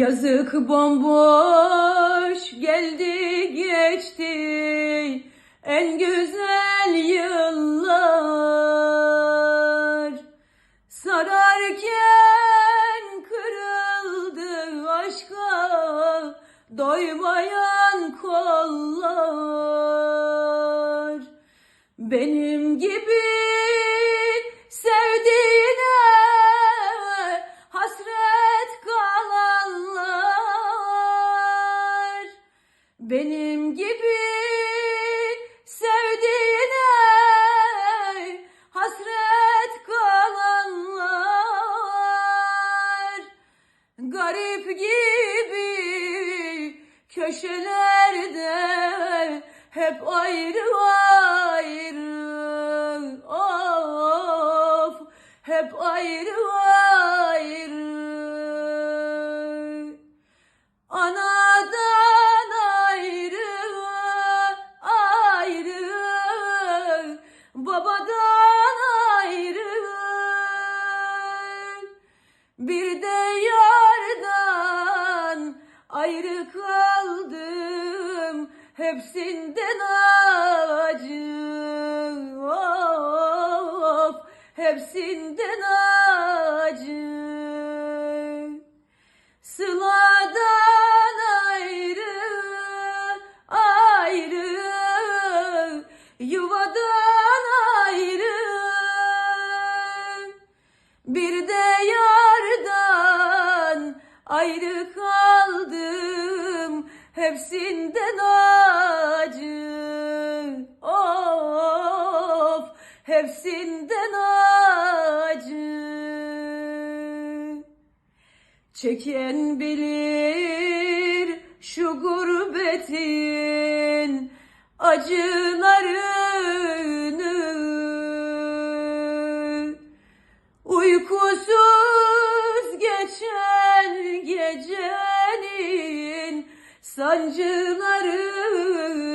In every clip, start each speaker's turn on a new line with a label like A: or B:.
A: Yazık bomboş geldi geçti. En güzel yıllar. Sararken kırıldı aşka doymayan kollar. Benim gibi köşelerde hep ayrı ayrı. Of hep ayrı ayrı. Anadan ayrı ayrı. Babadan ayrı. Bir de yardan ayrı hepsinden acı. Of hepsinden acı. Sıladan ayrı ayrı. Yuvadan ayrı. Bir de yardan ayrı kaldım. Hepsinden acı hepsinden acı. Çeken bilir şu gurbetin acılarını. Uykusuz geçen gecenin sancılarını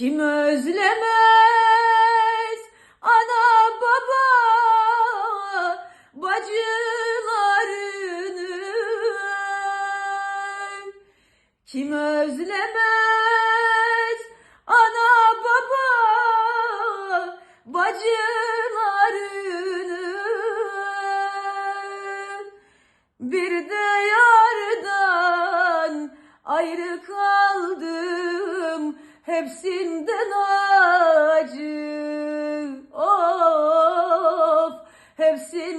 A: Kim özlemez? Ana baba bacılarını Kim özlemez? Ana baba bacılarını Bir de yardan ayrı kaldım hepsinden acı. Of hepsi